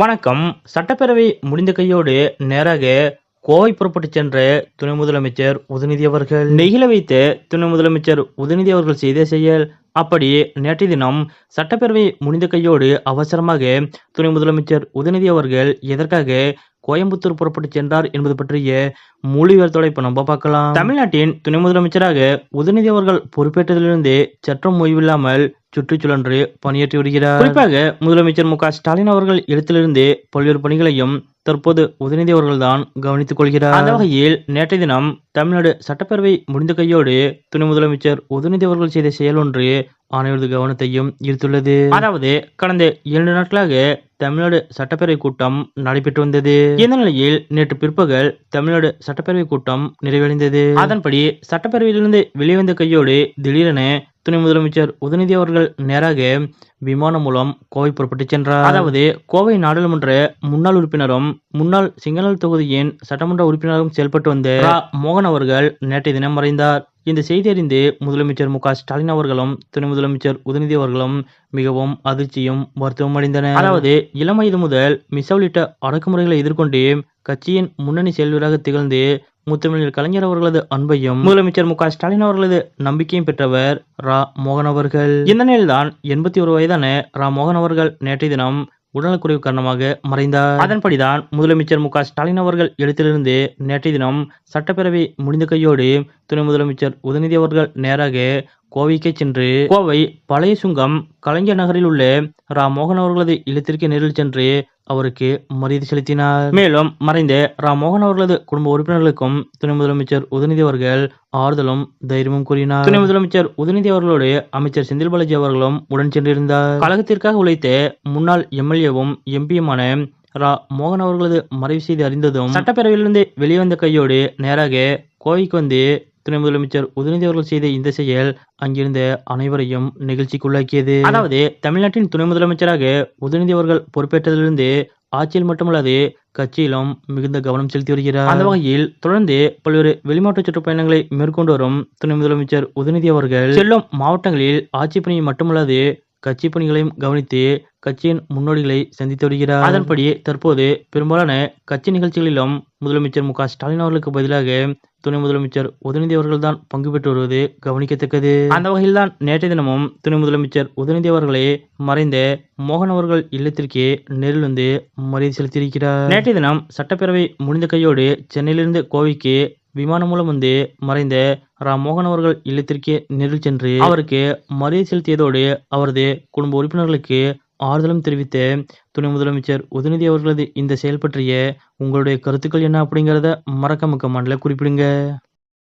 வணக்கம். சட்டப்பேரவை முடிந்த கையோடு நேராக கோவை புறப்பட்டு சென்ற துணை முதலமைச்சர் உதயநிதி அவர்கள். நெகிழ வைத்த துணை முதலமைச்சர் உதயநிதி அவர்கள் செய்த செயல். அப்படி நேற்றைய தினம் சட்டப்பேரவை முடிந்த கையோடு அவசரமாக துணை முதலமைச்சர் உதயநிதி அவர்கள் எதற்காக கோயம்புத்தூர் புறப்பட்டு சென்றார் என்பது பற்றிய முழு விவரத்தோட நம்ம பார்க்கலாம். தமிழ்நாட்டின் துணை முதலமைச்சராக உதயநிதி அவர்கள் பொறுப்பேற்றதிலிருந்து சற்றும் ஓய்வில்லாமல் சுற்றுச்சுழன்று பணியாற்றி வருகிறார். குறிப்பாக முதலமைச்சர் மு க ஸ்டாலின் அவர்கள் இடத்திலிருந்து பல்வேறு பணிகளையும் தற்போது உதயநிதி அவர்கள்தான் கவனித்துக் கொள்கிறார். அந்த வகையில் நேற்றைய தினம் தமிழ்நாடு சட்டப்பேரவை முடிந்த கையோடு துணை முதலமைச்சர் உதயநிதி அவர்கள் செய்த செயல் ஒன்று அனைவரது கவனத்தையும் ஈர்த்துள்ளது. அதாவது கடந்த இரண்டு நாட்களாக தமிழ்நாடு சட்டப்பேரவை கூட்டம் நடைபெற்று வந்தது. இந்த நிலையில் நேற்று பிற்பகல் தமிழ்நாடு சட்டப்பேரவை கூட்டம் நிறைவடைந்தது. அதன்படி சட்டப்பேரவையிலிருந்து வெளிவந்த கையோடு திடீரென துணை முதலமைச்சர் உதயநிதி அவர்கள் நேராக விமானம் மூலம் கோவை புறப்பட்டு சென்றார். அதாவது கோவை நாடாளுமன்ற முன்னாள் உறுப்பினரும் முன்னாள் சிங்கநல் தொகுதியின் சட்டமன்ற உறுப்பினரும் செயல்பட்டு வந்த மோகன் அவர்கள் நேற்றைய தினம் மறைந்தார். இந்த செய்தி அறிந்து முதலமைச்சர் மு. ஸ்டாலின் அவர்களும் துணை முதலமைச்சர் உதயநிதி அவர்களும் மிகவும் அதிர்ச்சியும் வருத்தமும் அடைந்தனர். அதாவது இளம் வயது முதல் மிஸ் உள்ளிட்ட அடக்குமுறைகளை எதிர்கொண்டு கட்சியின் முன்னணி செயல்வராக திகழ்ந்து முத்தமிழர் கலைஞர் அவர்களது அன்பையும் முதலமைச்சர் மு க ஸ்டாலின் அவர்களது நம்பிக்கையும் பெற்றவர் ரா. மோகன் அவர்கள். இந்த நிலையில்தான் எண்பத்தி ஒரு வயதான ரா. மோகன் அவர்கள் நேற்றைய தினம் உடல்நலக்குறைவு காரணமாக மறைந்தார். அதன்படிதான் முதலமைச்சர் மு க ஸ்டாலின் அவர்கள் எழுத்திலிருந்து நேற்றைய தினம் சட்டப்பேரவை முடிந்த கையோடு துணை முதலமைச்சர் உதயநிதி அவர்கள் நேராக கோவைக்கு சென்று கோவை பழைய சுங்கம் கலைஞர் நகரில் உள்ள ரா. மோகன் அவர்களது இல்லத்திற்கு நேரில் சென்று அவருக்கு மரியாதை செலுத்தினார். மேலும் மறைந்த ரா. மோகன் அவர்களது குடும்ப உறுப்பினர்களுக்கும் துணை முதலமைச்சர் உதயநிதி அவர்கள் ஆறுதலும் தைரியமும் கூறினார். துணை முதலமைச்சர் உதயநிதி அவர்களோடு அமைச்சர் செந்தில் பாலாஜி அவர்களும் உடன் சென்றிருந்தார். கழகத்திற்காக உழைத்த முன்னாள் எம்எல்ஏவும் எம்பியுமான ரா. மோகன் அவர்களது மறைவு செய்து அறிந்ததும் சட்டப்பேரவையிலிருந்து வெளிவந்த கையோடு நேராக கோவைக்கு வந்து துணை முதலமைச்சர் உதயநிதி அவர்கள் செய்த இந்த செயல் அங்கிருந்த அனைவரையும் நிகழ்ச்சிக்குள்ளாக்கியது. அதாவது தமிழ்நாட்டின் துணை முதலமைச்சராக உதயநிதி அவர்கள் பொறுப்பேற்றதிலிருந்து ஆட்சியில் மட்டுமல்லாது கட்சியிலும் மிகுந்த கவனம் செலுத்தி வருகிறார். அந்த வகையில் தொடர்ந்து பல்வேறு வெளிமாவட்ட சுற்றுப்பயணங்களை மேற்கொண்டு வரும் துணை முதலமைச்சர் உதயநிதி அவர்கள் செல்லும் மாவட்டங்களில் ஆட்சி பணியை மட்டுமல்லாது கட்சி பணிகளையும் கவனித்து கட்சியின் முன்னோடிகளை சந்தித்து வருகிறார். அதன்படி தற்போது பெரும்பாலான கட்சி நிகழ்ச்சிகளிலும் முதலமைச்சர் மு ஸ்டாலின் அவர்களுக்கு பதிலாக துணை முதலமைச்சர் உதயநிதி அவர்கள்தான் பங்கு பெற்று வருவது கவனிக்கத்தக்கது. அந்த வகையில்தான் நேற்றைய தினமும் துணை முதலமைச்சர் உதயநிதி அவர்களை மறைந்த மோகன் அவர்கள் இல்லத்திற்கே நேரில் வந்து மரியாதை செலுத்தியிருக்கிறார். நேற்றைய தினம் சட்டப்பேரவை முடிந்த கையோடு சென்னையிலிருந்து கோவைக்கு விமானம் மூலம் வந்து மறைந்த ரா மோகன் அவர்கள் இல்லத்திற்கே நேரில் சென்று அவருக்கு மரியாதை செலுத்தியதோடு அவரது குடும்ப உறுப்பினர்களுக்கு ஆறுதலும் தெரிவித்த துணை முதலமைச்சர் உதயநிதி அவர்களது இந்த செயல் பற்றிய உங்களுடைய கருத்துக்கள் என்ன அப்படிங்கிறத மறக்காம கமெண்ட்ல குறிப்பிடுங்க.